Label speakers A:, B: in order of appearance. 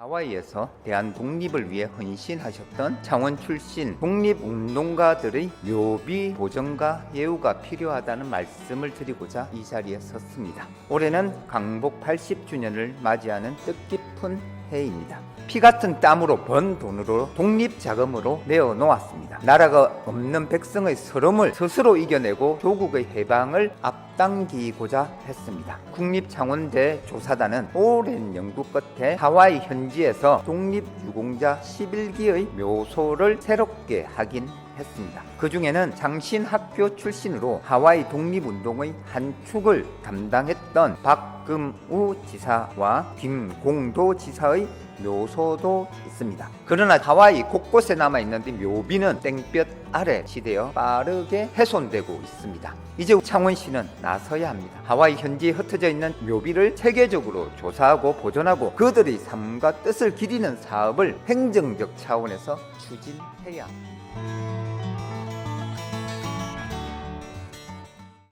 A: 하와이에서 대한 독립을 위해 헌신하셨던 창원 출신 독립운동가들의 묘비 보정과 예우가 필요하다는 말씀을 드리고자 이 자리에 섰습니다. 올해는 강복 80주년을 맞이하는 뜻깊은 해입니다. 피 같은 땀으로 번 돈으로 독립 자금으로 내어 놓았습니다. 나라가 없는 백성의 서름을 스스로 이겨내고 조국의 해방을 앞당기고자 했습니다. 국립창원대 조사단은 오랜 연구 끝에 하와이 현지에서 독립 유공자 11기의 묘소를 새롭게 하긴 했습니다. 그 중에는 장신 학교 출신으로 하와이 독립운동의 한 축을 담당했던 박금우 지사와 김공도 지사의 묘소도 있습니다. 그러나 하와이 곳곳에 남아 있는 이 묘비는 땡볕 아래 지대어 빠르게 훼손되고 있습니다. 이제 창원시는 나서야 합니다. 하와이 현지에 흩어져 있는 묘비를 체계적으로 조사하고 보존하고 그들의 삶과 뜻을 기리는 사업을 행정적 차원에서 추진해야 합니다.